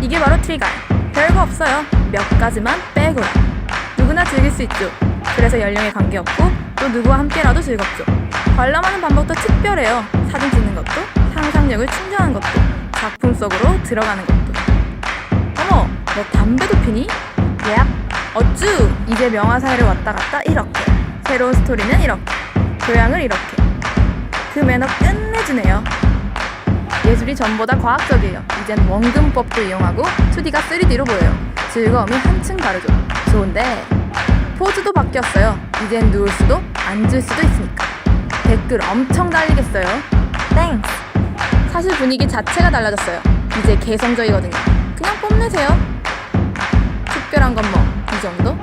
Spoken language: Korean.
이게 바로 트리갈. 별거 없어요. 몇 가지만 빼고요. 누구나 즐길 수 있죠. 그래서 연령에 관계없고 또 누구와 함께라도 즐겁죠. 관람하는 방법도 특별해요. 사진 찍는 것도, 상상력을 충전하는 것도, 작품 속으로 들어가는 것도. 어머, 너 담배도 피니? 야, 어쭈! 이제 명화사회를 왔다 갔다 이렇게. 새로운 스토리는 이렇게. 교양을 이렇게. 그 매너 끝내주네요. 예술이 전보다 과학적이에요. 이젠 원근법도 이용하고 2D가 3D로 보여요. 즐거움이 한층 다르죠. 좋은데 포즈도 바뀌었어요. 이젠 누울 수도 앉을 수도 있으니까. 댓글 엄청 달리겠어요. 땡. 사실 분위기 자체가 달라졌어요. 이제 개성적이거든요. 그냥 뽐내세요. 특별한 건 뭐 이 정도?